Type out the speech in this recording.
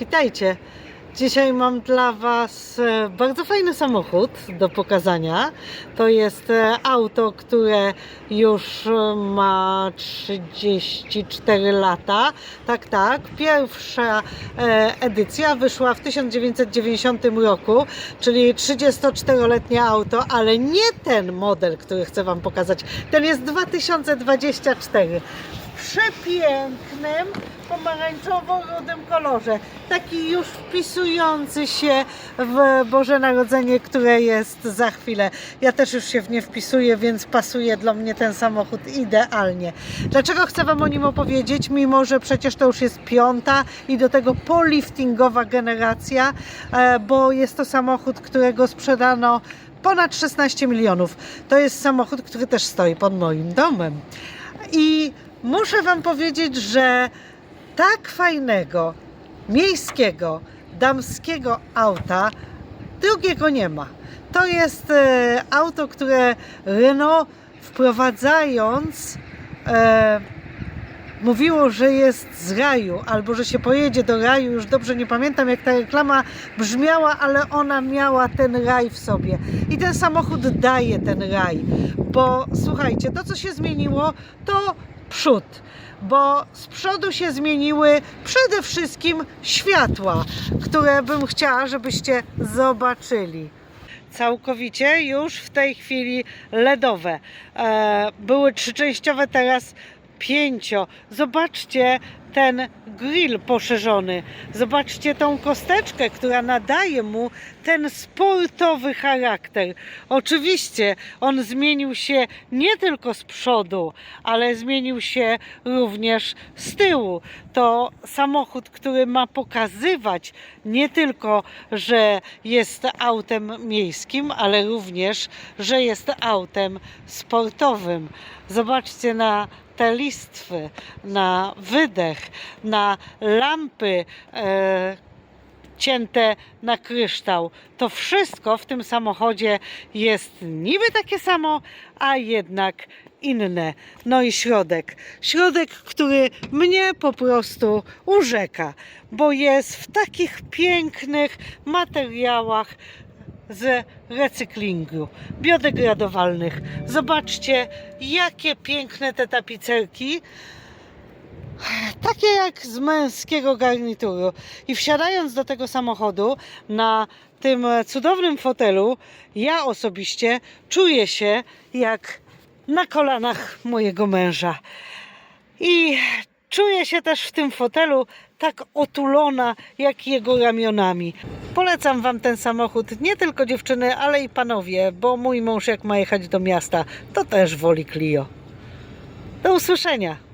Witajcie. Dzisiaj mam dla Was e, bardzo fajny samochód do pokazania. To jest e, auto, które już e, ma 34 lata. Tak, tak. Pierwsza edycja wyszła w 1990 roku, czyli 34-letnie auto, ale nie ten model, który chcę Wam pokazać. Ten jest 2024 w przepięknym pomarańczowo-rudym kolorze. Taki już wpisujący się w Boże Narodzenie, które jest za chwilę. Ja też już się w nie wpisuję, więc pasuje dla mnie ten samochód idealnie. Dlaczego chcę Wam o nim opowiedzieć, mimo że przecież to już jest piąta i do tego poliftingowa generacja, e, bo jest to samochód, którego sprzedano ponad 16 milionów. To jest samochód, który też stoi pod moim domem. I muszę Wam powiedzieć, że tak fajnego, miejskiego, damskiego auta drugiego nie ma. To jest e, auto, które Renault wprowadzając e, mówiło, że jest z raju, albo że się pojedzie do raju. Już dobrze nie pamiętam, jak ta reklama brzmiała, ale ona miała ten raj w sobie. I ten samochód daje ten raj. Bo słuchajcie, to co się zmieniło, to przód. Bo z przodu się zmieniły przede wszystkim światła, które bym chciała, żebyście zobaczyli całkowicie już w tej chwili LEDowe. E, były trzyczęściowe, teraz pięcio. Zobaczcie ten grill poszerzony. Zobaczcie tą kosteczkę, która nadaje mu ten sportowy charakter. Oczywiście on zmienił się nie tylko z przodu, ale zmienił się również z tyłu. To samochód, który ma pokazywać nie tylko, że jest autem miejskim, ale również, że jest autem sportowym. Zobaczcie na te listwy, na wydech, na lampy e, cięte na kryształ. To wszystko w tym samochodzie jest niby takie samo, a jednak inne. No i środek. Środek, który mnie po prostu urzeka, bo jest w takich pięknych materiałach z recyklingu, biodegradowalnych. Zobaczcie, jakie piękne te tapicerki. Takie jak z męskiego garnituru. I wsiadając do tego samochodu na tym cudownym fotelu, ja osobiście czuję się jak na kolanach mojego męża. I czuję się też w tym fotelu tak otulona jak jego ramionami. Polecam Wam ten samochód, nie tylko dziewczyny, ale i panowie, bo mój mąż jak ma jechać do miasta, to też woli Clio. Do usłyszenia.